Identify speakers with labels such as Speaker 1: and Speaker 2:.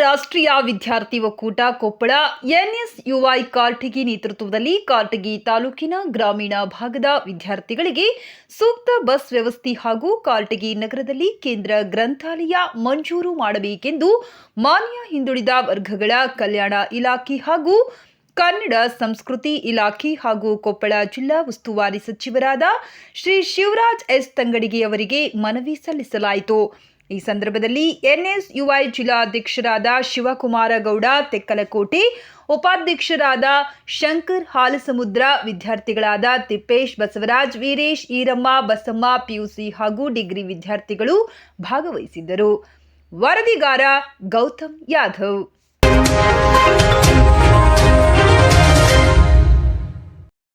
Speaker 1: ರಾಷ್ಟ್ರೀಯ ವಿದ್ಯಾರ್ಥಿ ಒಕ್ಕೂಟ ಕೊಪ್ಪಳ ಎನ್ಎಸ್ಯುಐ ಕಾರ್ಟಗಿ ನೇತೃತ್ವದಲ್ಲಿ ಕಾರ್ಟಗಿ ತಾಲೂಕಿನ ಗ್ರಾಮೀಣ ಭಾಗದ ವಿದ್ಯಾರ್ಥಿಗಳಿಗೆ ಸೂಕ್ತ ಬಸ್ ವ್ಯವಸ್ಥೆ ಹಾಗೂ ಕಾರ್ಟಗಿ ನಗರದಲ್ಲಿ ಕೇಂದ್ರ ಗ್ರಂಥಾಲಯ ಮಂಜೂರು ಮಾಡಬೇಕೆಂದು ಮಾನ್ಯ ಹಿಂದುಳಿದ ವರ್ಗಗಳ ಕಲ್ಯಾಣ ಇಲಾಖೆ ಹಾಗೂ ಕನ್ನಡ ಸಂಸ್ಕೃತಿ ಇಲಾಖೆ ಹಾಗೂ ಕೊಪ್ಪಳ ಜಿಲ್ಲಾ ಉಸ್ತುವಾರಿ ಸಚಿವರಾದ ಶ್ರೀ ಶಿವರಾಜ್ ಎಸ್ ತಂಗಡಿಗೆಯವರಿಗೆ ಮನವಿ ಸಲ್ಲಿಸಲಾಯಿತು. ಈ ಸಂದರ್ಭದಲ್ಲಿ ಎನ್ಎಸ್ಯುಐ ಜಿಲ್ಲಾಧ್ಯಕ್ಷರಾದ ಶಿವಕುಮಾರ ಗೌಡ, ತೆಕ್ಕಲಕೋಟೆ ಉಪಾಧ್ಯಕ್ಷರಾದ ಶಂಕರ್ ಹಾಲಸಮುದ್ರ, ವಿದ್ಯಾರ್ಥಿಗಳಾದ ತಿಪ್ಪೇಶ್ ಬಸವರಾಜ್, ವೀರೇಶ್ ಈರಮ್ಮ, ಬಸಮ್ಮ, ಪಿಯುಸಿ ಹಾಗೂ ಡಿಗ್ರಿ ವಿದ್ಯಾರ್ಥಿಗಳು ಭಾಗವಹಿಸಿದ್ದರು. ವರದಿಗಾರ ಗೌತಮ್ ಯಾದವ್